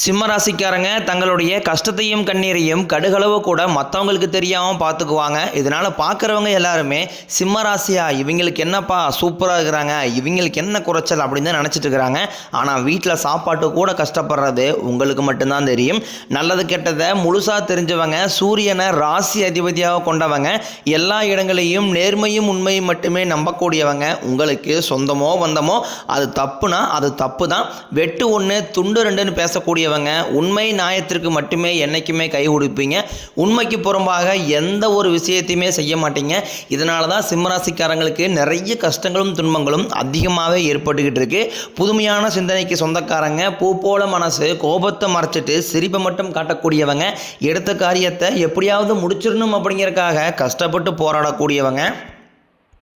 சிம்மராசிக்காரங்க தங்களுடைய கஷ்டத்தையும் கண்ணீரையும் கடுகளவு கூட மற்றவங்களுக்கு தெரியாமல் பார்த்துக்குவாங்க இதனால் பார்க்குறவங்க எல்லாருமே சிம்மராசியா இவங்களுக்கு என்னப்பா சூப்பராக இருக்கிறாங்க இவங்களுக்கு என்ன குறைச்சல் அப்படின்னு தான் நினச்சிட்டு இருக்கிறாங்க. ஆனால் வீட்டில் சாப்பாட்டு கூட கஷ்டப்படுறது உங்களுக்கு மட்டும்தான் தெரியும். நல்லது கெட்டதை முழுசாக தெரிஞ்சவங்க சூரியனை ராசி அதிபதியாக கொண்டவங்க எல்லா இடங்களையும் நேர்மையும் உண்மையும் மட்டுமே நம்பக்கூடியவங்க உங்களுக்கு சொந்தமோ வந்தமோ அது தப்புனா அது தப்பு தான் வெட்டு ஒன்று துண்டு ரெண்டுன்னு பேசக்கூடியவங்க உண்மை நியாயத்திற்கு மட்டுமே என்றைக்குமே கை கொடுப்பீங்க உண்மைக்கு புறம்பாக எந்த ஒரு விஷயத்தையுமே செய்ய மாட்டீங்க. இதனால தான் சிம்மராசிக்காரங்களுக்கு நிறைய கஷ்டங்களும் துன்பங்களும் அதிகமாகவே ஏற்பட்டுக்கிட்டு இருக்கு. புதுமையான சிந்தனைக்கு சொந்தக்காரங்க பூ போல மனசு கோபத்தை மறைச்சிட்டு சிரிப்பை மட்டும் காட்டக்கூடியவங்க எடுத்த காரியத்தை எப்படியாவது முடிச்சிடணும் அப்படிங்கிறக்காக கஷ்டப்பட்டு போராடக்கூடியவங்க.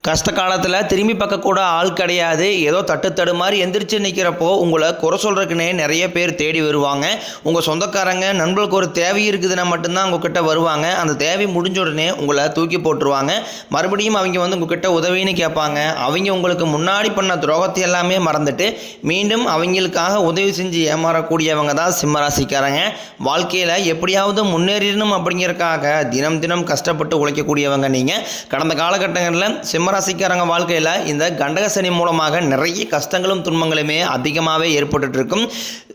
கஷ்ட காலத்தில் திரும்பி பார்க்க கூட ஆள் கிடையாது. ஏதோ தட்டு தடு மாதிரி எந்திரிச்சு நிற்கிறப்போ உங்களை குறை சொல்கிறதுக்குன்னே நிறைய பேர் தேடி வருவாங்க. உங்கள் சொந்தக்காரங்க நண்பர்களுக்கு ஒரு தேவை இருக்குதுன்னா மட்டும்தான் உங்ககிட்ட வருவாங்க. அந்த தேவை முடிஞ்ச உடனே உங்களை தூக்கி போட்டுருவாங்க. மறுபடியும் அவங்க வந்து உங்ககிட்ட உதவின்னு கேட்பாங்க. அவங்க உங்களுக்கு முன்னாடி பண்ண துரோகத்தை எல்லாமே மறந்துட்டு மீண்டும் அவங்களுக்காக உதவி செஞ்சு ஏமாறக்கூடியவங்க தான் சிம்மராசிக்காரங்க. வாழ்க்கையில் எப்படியாவது முன்னேறிடணும் அப்படிங்கிறக்காக தினம் தினம் கஷ்டப்பட்டு உழைக்கக்கூடியவங்க நீங்கள் கடந்த காலகட்டங்களில் சிம்மராசிக்காரங்க வாழ்க்கையில் இந்த கண்டக சனி மூலமாக நிறைய கஷ்டங்களும் துன்பங்களுமே அதிகமாகவே ஏற்பட்டுட்ருக்கும்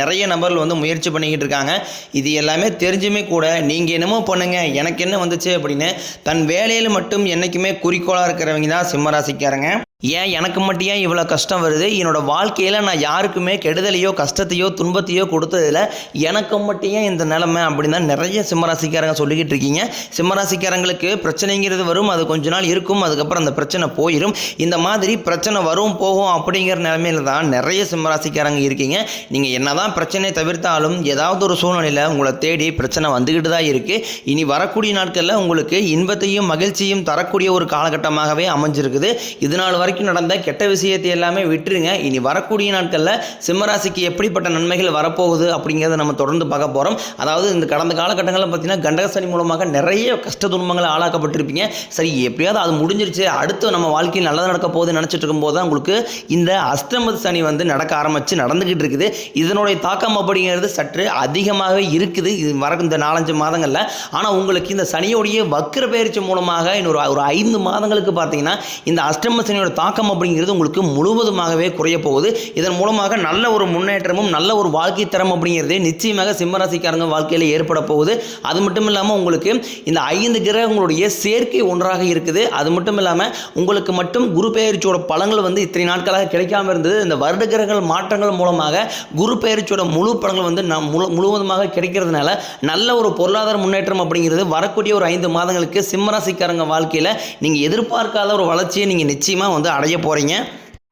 நிறைய நபர்கள் வந்து முயற்சி பண்ணிக்கிட்டு இருக்காங்க. இது எல்லாமே தெரிஞ்சுமே கூட நீங்கள் என்னமோ பண்ணுங்க எனக்கு என்ன வந்துச்சு அப்படின்னு தன் வேலையில் மட்டும் என்றைக்குமே குறிக்கோளாக இருக்கிறவங்க தான் சிம்மராசிக்காரங்க ஏன் எனக்கு மட்டும் ஏன் இவ்வளோ கஷ்டம் வருது? என்னோடய வாழ்க்கையில் நான் யாருக்குமே கெடுதலையோ கஷ்டத்தையோ துன்பத்தையோ கொடுத்ததில்ல. எனக்கு மட்டும் ஏன் இந்த நிலமை அப்படின்னு தான் நிறைய சிம்மராசிக்காரங்க சொல்லிக்கிட்டு இருக்கீங்க. சிம்மராசிக்காரங்களுக்கு பிரச்சனைங்கிறது வரும் அது கொஞ்ச நாள் இருக்கும் அதுக்கப்புறம் அந்த பிரச்சனை போயிடும் இந்த மாதிரி பிரச்சனை வரும் போகும் அப்படிங்கிற நிலமையில தான் நிறைய சிம்மராசிக்காரங்க இருக்கீங்க. நீங்கள் என்னதான் பிரச்சனையை தவிர்த்தாலும் ஏதாவது ஒரு சூழ்நிலையில் உங்களை தேடி பிரச்சனை வந்துக்கிட்டு தான் இருக்குது இனி வரக்கூடிய நாட்களில் உங்களுக்கு இன்பத்தையும் மகிழ்ச்சியும் தரக்கூடிய ஒரு காலகட்டமாகவே அமைஞ்சிருக்குது. இது நாள் வரைக்கும் நடந்த கெட்ட விஷயத்தை எல்லாமே விட்டுருங்க. இனி வரக்கூடிய நாட்களில் சிம்மராசிக்கு எப்படிப்பட்ட நன்மைகள் வரப்போகுது அப்படிங்கிறத நம்ம தொடர்ந்து பார்க்க போகிறோம் அதாவது இந்த கடந்த காலகட்டங்களில் பார்த்தீங்கன்னா கண்டகசனி மூலமாக நிறைய கஷ்ட துன்பங்களை ஆளாக்கப்பட்டிருப்பீங்க. சரி எப்படியாவது அது முடிஞ்சிருச்சு. அடுத்து நம்ம வாழ்க்கையில் நல்லது நடக்க போகுது நினச்சிட்டு இருக்கும்போது தான் உங்களுக்கு இந்த அஷ்டம சனி வந்து நடக்க ஆரம்பித்து நடந்துக்கிட்டு இருக்குது. இதனுடைய தாக்கம் அப்படிங்கிறது சற்று அதிகமாகவே இருக்குது. இது வர இந்த நாலஞ்சு மாதங்களில். ஆனால் உங்களுக்கு இந்த சனியோடைய வக்கர பயிற்சி மூலமாக இன்னொரு ஒரு ஐந்து மாதங்களுக்கு பார்த்தீங்கன்னா இந்த அஷ்டம சனியோட தாக்கம் அப்படிங்கிறது உங்களுக்கு முழுவதுமாகவே குறைய போகுது. இதன் மூலமாக நல்ல ஒரு முன்னேற்றமும் நல்ல ஒரு வாழ்க்கை தரம் அப்படிங்கிறது நிச்சயமாக சிம்மராசிக்காரங்க வாழ்க்கையில் ஏற்பட போகுது. அது மட்டும் இல்லாமல் உங்களுக்கு இந்த ஐந்து கிரகங்களுடைய சேர்க்கை ஒன்றாக இருக்குது. அது மட்டும் இல்லாமல் உங்களுக்கு மட்டும் குரு பெயர்ச்சியோட பலன்கள் வந்து இத்தனை நாட்களாக கிடைக்காம இருந்தது. இந்த வருட கிரகங்கள் மாற்றங்கள் மூலமாக குரு பெயர்ச்சியோட முழு பலன்கள் வந்து நம் முழு முழுவதுமாக கிடைக்கிறதுனால நல்ல ஒரு பொருளாதார முன்னேற்றம் அப்படிங்கிறது வரக்கூடிய ஒரு ஐந்து மாதங்களுக்கு சிம்மராசிக்காரங்க வாழ்க்கையில் நீங்கள் எதிர்பார்க்காத ஒரு வளர்ச்சியை நீங்கள் நிச்சயமாக வந்து அடைய போகிறீங்க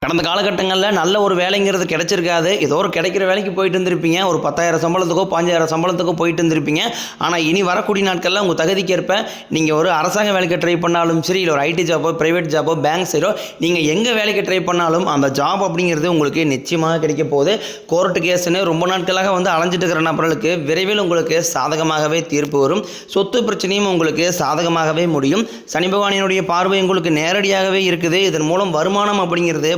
கடந்த காலகட்டங்களில் நல்ல ஒரு வேலைங்கிறது கிடைச்சிருக்காது. ஏதோ ஒரு கிடைக்கிற வேலைக்கு போயிட்டு இருந்திருப்பீங்க. ஒரு பத்தாயிரம் சம்பளத்துக்கோ பாஞ்சாயிரம் சம்பளத்துக்கோ போயிட்டு இருந்திருப்பீங்க. ஆனால் இனி வரக்கூடிய நாட்களில் உங்கள் தகுதிக்கேற்ப நீங்கள் ஒரு அரசாங்க வேலைக்கு ட்ரை பண்ணாலும் சரி இல்லை ஒரு ஐடி ஜாபோ ப்ரைவேட் ஜாபோ பேங்க் சைடோ நீங்கள் எங்கே வேலைக்கு ட்ரை பண்ணாலும் அந்த ஜாப் அப்படிங்கிறது உங்களுக்கு நிச்சயமாக கிடைக்க போகுது. கோர்ட்டு கேஸ்னு ரொம்ப நாட்களாக வந்து அலைஞ்சிட்டு இருக்கிற நபர்களுக்கு விரைவில் உங்களுக்கு சாதகமாகவே தீர்ப்பு வரும். சொத்து பிரச்சனையும் உங்களுக்கு சாதகமாகவே முடியும். சனி பகவானினுடைய பார்வை உங்களுக்கு நேரடியாகவே இருக்குது. இதன் மூலம் வருமானம் அப்படிங்கிறது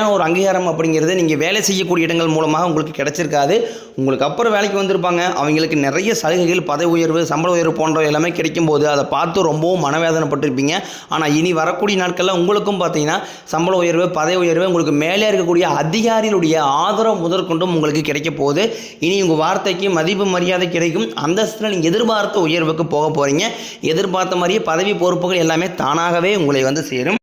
சரியான ஒரு அங்கீகாரம் அப்படிங்கிறது நீங்கள் வேலை செய்யக்கூடிய இடங்கள் மூலமாக உங்களுக்கு கிடைச்சிருக்காது. உங்களுக்கு அப்புறம் வேலைக்கு வந்திருப்பாங்க. அவங்களுக்கு நிறைய சலுகைகள் பதவி உயர்வு சம்பள உயர்வு போன்ற எல்லாமே கிடைக்கும் போது அதை பார்த்து ரொம்பவும் மனவேதனைப்பட்டிருப்பீங்க. ஆனால் இனி வரக்கூடிய நாட்களில் உங்களுக்கும் பார்த்தீங்கன்னா சம்பள உயர்வு பதவி உயர்வு உங்களுக்கு மேலே இருக்கக்கூடிய அதிகாரிகளுடைய ஆதரவு முதற்கொண்டும் உங்களுக்கு கிடைக்க போகுது. இனி உங்கள் வார்த்தைக்கு மதிப்பு மரியாதை கிடைக்கும். அந்தஸ்தில் நீங்கள் எதிர்பார்த்த உயர்வுக்கு போக போகிறீங்க எதிர்பார்த்த மாதிரியே பதவி பொறுப்புகள் எல்லாமே தானாகவே உங்களை வந்து சேரும்.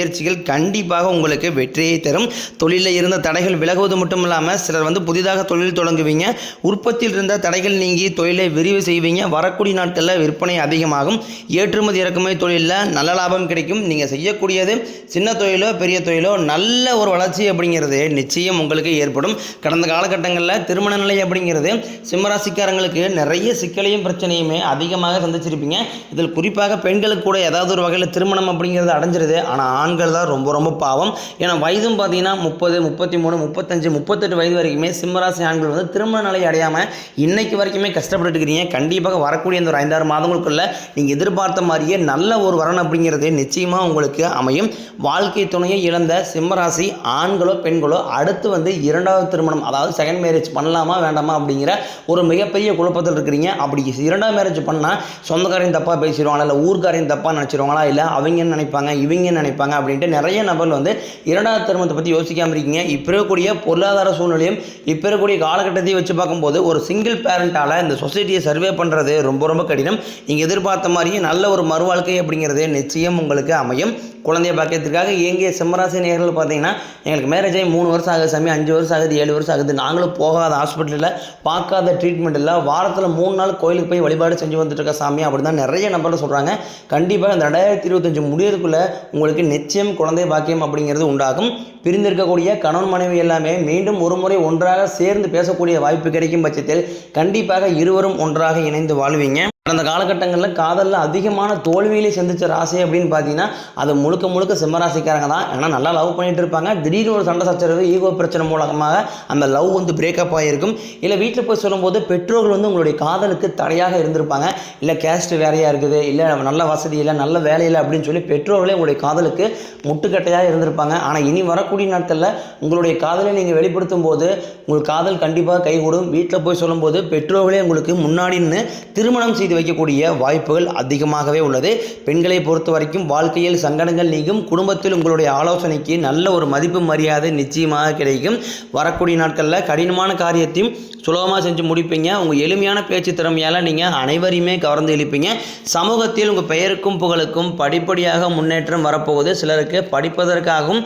முயற்சிகள் கண்டிப்பாக உங்களுக்கு வெற்றியை தரும். தொழிலில் இருந்த தடைகள் விலகுவது மட்டும் இல்லாமல் சிலர் வந்து புதிதாக தொழில் தொடங்குவீங்க. உற்பத்தியில் இருந்த தடைகள் நீங்கி தொழிலை விரிவு செய்வீங்க. வரக்கூடிய நாட்களில் விற்பனை அதிகமாகும். ஏற்றுமதி இறக்குமதி தொழிலில் நல்ல லாபம் கிடைக்கும். நீங்கள் செய்யக்கூடியது சின்ன தொழிலோ பெரிய தொழிலோ நல்ல ஒரு வளர்ச்சி அப்படிங்கிறது நிச்சயம் உங்களுக்கு ஏற்படும். கடந்த காலகட்டங்களில் திருமண நிலை அப்படிங்கிறது சிம்மராசிக்காரங்களுக்கு நிறைய சிக்கலையும் பிரச்சனையுமே அதிகமாக சந்திச்சிருப்பீங்க. இதில் குறிப்பாக பெண்களுக்கு கூட ஏதாவது ஒரு வகையில் திருமணம் அப்படிங்கிறது அடைஞ்சிருது. ஆனால் ஆண்கள் தான் ரொம்ப ரொம்ப பாவம். ஏன்னா வயதும் பார்த்தீங்கன்னா முப்பது முப்பத்தி மூணு முப்பத்தஞ்சு முப்பத்தெட்டு வயது வரைக்குமே சிம்மராசி ஆண்கள் வந்து திருமண நிலை அடையாமல் இன்னைக்கு வரைக்குமே கஷ்டப்பட்டு இருக்கிறீங்க. கண்டிப்பாக வரக்கூடிய இந்த ஒரு ஐந்தாறு மாதங்களுக்குள்ள நீங்கள் எதிர்பார்த்த மாதிரியே நல்ல ஒரு வரன் அப்படிங்கிறது நிச்சயமாக உங்களுக்கு அமையும். வாழ்க்கை துணையை இழந்த சிம்மராசி ஆண்களோ பெண்களோ அடுத்து வந்து இரண்டாவது திருமணம் அதாவது செகண்ட் மேரேஜ் பண்ணலாமா வேண்டாமா அப்படிங்கிற ஒரு மிகப்பெரிய குழப்பத்தில் இருக்கிறீங்க. அப்படி இரண்டாவது மேரேஜ் பண்ணால் சொந்தக்காரையும் தப்பாக பேசிடுவாங்களா இல்லை ஊர்க்காரையும் தப்பாக நினச்சிருவாங்களா இல்லை அவங்க என்ன நினைப்பாங்க இவங்க நினைப்பாங்க அப்படின்ட்டு நிறைய நபர்கள் வந்து இரண்டாவது திருமணத்தை பற்றி யோசிக்காமல் இருக்கீங்க. இப்போ இருக்கக்கூடிய பொருளாதார சூழ்நிலையும் இப்போ இருக்கக்கூடிய காலகட்டத்தையும் வச்சு பார்க்கும்போது ஒரு சிங்கிள் பேரண்டால் இந்த சொசைட்டியை சர்வே பண்ணுறது ரொம்ப ரொம்ப கடினம். நீங்கள் எதிர்பார்த்த மாதிரியும் நல்ல ஒரு மறுவாழ்க்கை அப்படிங்கிறது நிச்சயம் உங்களுக்கு அமையும். குழந்தைய பார்க்கறதுக்காக எங்கே சிம்மராசி நேர்கள் பார்த்தீங்கன்னா எங்களுக்கு மேரேஜ் ஆகி மூணு வருஷம் ஆகுது சாமி அஞ்சு வருஷம் ஆகுது ஏழு வருஷம் ஆகுது. நாங்களும் போகாத ஹாஸ்பிட்டலில் பார்க்காத ட்ரீட்மெண்ட் இல்லை வாரத்தில் மூணு நாள் கோயிலுக்கு போய் வழிபாடு செஞ்சு வந்துட்டு இருக்க சாமி அப்படி தான் நிறைய நபர்கள் சொல்கிறாங்க கண்டிப்பாக இந்த ரெண்டாயிரத்தி இருபத்தஞ்சு முடியறதுக்குள்ளே உங்களுக்கு நிச்சயம் குழந்தை பாக்கியம் அப்படிங்கிறது உண்டாகும். பிரிந்திருக்கக்கூடிய கணவன் மனைவி எல்லாமே மீண்டும் ஒரு முறை ஒன்றாக சேர்ந்து பேசக்கூடிய வாய்ப்பு கிடைக்கும் பட்சத்தில் கண்டிப்பாக இருவரும் ஒன்றாக இணைந்து வாழ்வீங்க. கடந்த காலகட்டங்களில் காதலில் அதிகமான தோல்வியிலே சந்திச்ச ராசி அப்படின்னு பார்த்தீங்கன்னா அது முழுக்க முழுக்க சிம்மராசிக்காரங்க தான். ஏன்னா நல்லா லவ் பண்ணிட்டு இருப்பாங்க. திடீர்னு ஒரு சண்டை சச்சரவு ஈகோ பிரச்சனை மூலமாக அந்த லவ் வந்து பிரேக்கப் ஆகிருக்கும் இல்லை வீட்டில் போய் சொல்லும்போது பெற்றோர்கள் வந்து உங்களுடைய காதலுக்கு தடையாக இருந்திருப்பாங்க. இல்லை கேஸ்ட் வேறையாக இருக்குது. இல்லை நல்ல வசதி இல்லை நல்ல வேலை இல்லை அப்படின்னு சொல்லி பெற்றோர்களே உங்களுடைய காதலுக்கு முட்டுக்கட்டையாக இருந்திருப்பாங்க. ஆனால் இனி வரக்கூடிய நாட்களில் உங்களுடைய காதலை நீங்கள் வெளிப்படுத்தும் போது உங்கள் காதல் கண்டிப்பாக கைகூடும். வீட்டில் போய் சொல்லும்போது பெற்றோர்களே உங்களுக்கு முன்னாடி நின்று திருமணம் செய்து வைக்கக்கூடிய வாய்ப்புகள் அதிகமாகவே உள்ளது. பெண்களை பொறுத்த வரைக்கும் வாழ்க்கையில் சங்கடங்கள் நீங்கும். குடும்பத்தில் உங்களுடைய ஆலோசனைக்கு நல்ல ஒரு மதிப்பு மரியாதை நிச்சயமாக கிடைக்கும். வரக்கூடிய நாட்களில் கடினமான காரியத்தையும் சுலபமாக செஞ்சு முடிப்பீங்க. உங்கள் எளிமையான பேச்சு திறமையால் நீங்கள் அனைவரையுமே கவர்ந்து இழுப்பீங்க. சமூகத்தில் உங்கள் பெயருக்கும் புகழுக்கும் படிப்படியாக முன்னேற்றம் வரப்போகுது. சிலருக்கு படிப்பதற்காகவும்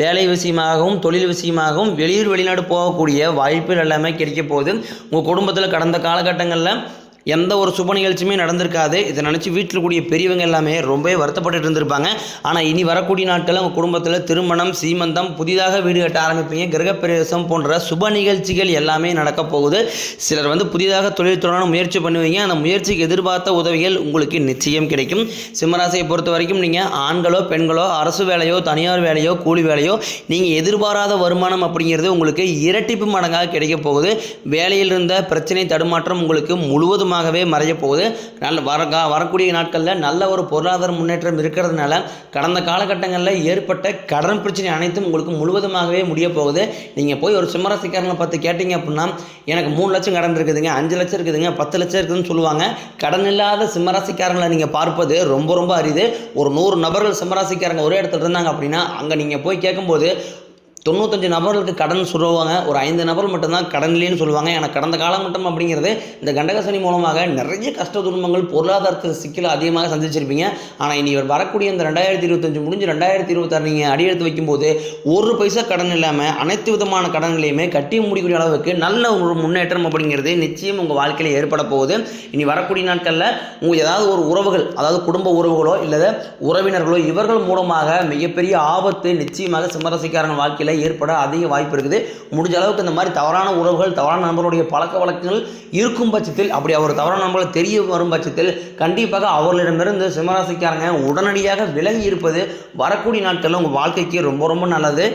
வேலை விஷயமாகவும் தொழில் விஷயமாகவும் வெளியூர் வெளிநாடு போகக்கூடிய வாய்ப்புகள் எல்லாமே கிடைக்க போகுது. உங்கள் குடும்பத்தில் கடந்த காலகட்டங்களில் எந்த ஒரு சுப நிகழ்ச்சியுமே நடந்திருக்காது. இதை நினச்சி வீட்டில் கூடிய பெரியவங்க எல்லாமே ரொம்பவே வருத்தப்பட்டுட்டு இருந்திருப்பாங்க. ஆனால் இனி வரக்கூடிய நாட்கள் உங்கள் குடும்பத்தில் திருமணம் சீமந்தம் புதிதாக வீடு கட்ட ஆரம்பிப்பீங்க. கிரகப்பிரவேசம் போன்ற சுப நிகழ்ச்சிகள் எல்லாமே நடக்க போகுது. சிலர் வந்து புதிதாக தொழில் தொடரான முயற்சி பண்ணுவீங்க. அந்த முயற்சிக்கு எதிர்பார்த்த உதவிகள் உங்களுக்கு நிச்சயம் கிடைக்கும். சிம்மராசியை பொறுத்த வரைக்கும் நீங்கள் ஆண்களோ பெண்களோ அரசு வேலையோ தனியார் வேலையோ கூலி வேலையோ நீங்கள் எதிர்பாராத வருமானம் அப்படிங்கிறது உங்களுக்கு இரட்டிப்பு மடங்காக கிடைக்க போகுது. வேலையில் இருந்த பிரச்சனை தடுமாற்றம் உங்களுக்கு முழுவதுமாகவே மறைய போகுது. நல்ல வர கா- வரக்கூடிய நாட்களில் நல்ல ஒரு பொருளாதார முன்னேற்றம் இருக்கிறதுனால கடந்த காலகட்டங்களில் ஏற்பட்ட கடன் பிரச்சனை அனைத்தும் உங்களுக்கு முழுவதுமாகவே முடிய போகுது. நீங்கள் போய் ஒரு சிம்மராசிக்காரங்களை பார்த்து கேட்டீங்க அப்படின்னா எனக்கு மூணு லட்சம் கடன் இருக்குதுங்க அஞ்சு லட்சம் இருக்குதுங்க பத்து லட்சம் இருக்குதுன்னு சொல்லுவாங்க. கடன் இல்லாத சிம்மராசிக்காரங்களை நீங்கள் பார்ப்பது ரொம்ப ரொம்ப அரிது. ஒரு நூறு நபர்கள் சிம்மராசிக்காரங்க ஒரே இடத்துல இருந்தாங்க அப்படின்னா அங்கே நீங்கள் போய் கேட்கும்போது தொண்ணூத்தஞ்சு நபர்களுக்கு கடன் சொல்லுவாங்க. ஒரு ஐந்து நபர் மட்டும்தான் கடன் இல்லைன்னு சொல்லுவாங்க. ஏன்னா கடந்த காலம் மட்டும் அப்படிங்கிறது இந்த கண்டகசனி மூலமாக நிறைய கஷ்ட துன்பங்கள் பொருளாதாரத்தில் சிக்கல் அதிகமாக சந்திச்சிருப்பீங்க. ஆனால் இனி இவர் வரக்கூடிய இந்த ரெண்டாயிரத்தி இருபத்தஞ்சு முடிஞ்சு ரெண்டாயிரத்தி இருபத்தாறு நீங்கள் அடியெடுத்து வைக்கும்போது ஒரு பைசா கடன் இல்லாமல் அனைத்து விதமான கடன்களையுமே கட்டி முடிக்கூடிய அளவுக்கு நல்ல ஒரு முன்னேற்றம் அப்படிங்கிறது நிச்சயம் உங்கள் வாழ்க்கையில் ஏற்பட போகுது. இனி வரக்கூடிய நாட்களில் உங்கள் ஏதாவது ஒரு உறவுகள் அதாவது குடும்ப உறவுகளோ இல்லை உறவினர்களோ இவர்கள் மூலமாக மிகப்பெரிய ஆபத்து நிச்சயமாக சிம்மரசிக்காரன் வாழ்க்கையில் வாழ்க்கையில் ஏற்பட அதிக வாய்ப்பு இருக்குது. முடிஞ்ச அளவுக்கு இந்த மாதிரி தவறான உறவுகள் தவறான நண்பருடைய பழக்க வழக்கங்கள் இருக்கும் பட்சத்தில் அப்படி அவர் தவறான நண்பர்கள் தெரிய வரும் பட்சத்தில் கண்டிப்பாக அவர்களிடமிருந்து சிம்மராசிக்காரங்க உடனடியாக விலகி இருப்பது வரக்கூடிய நாட்களில் உங்கள் வாழ்க்கைக்கு ரொம்ப ரொம்ப நல்லது.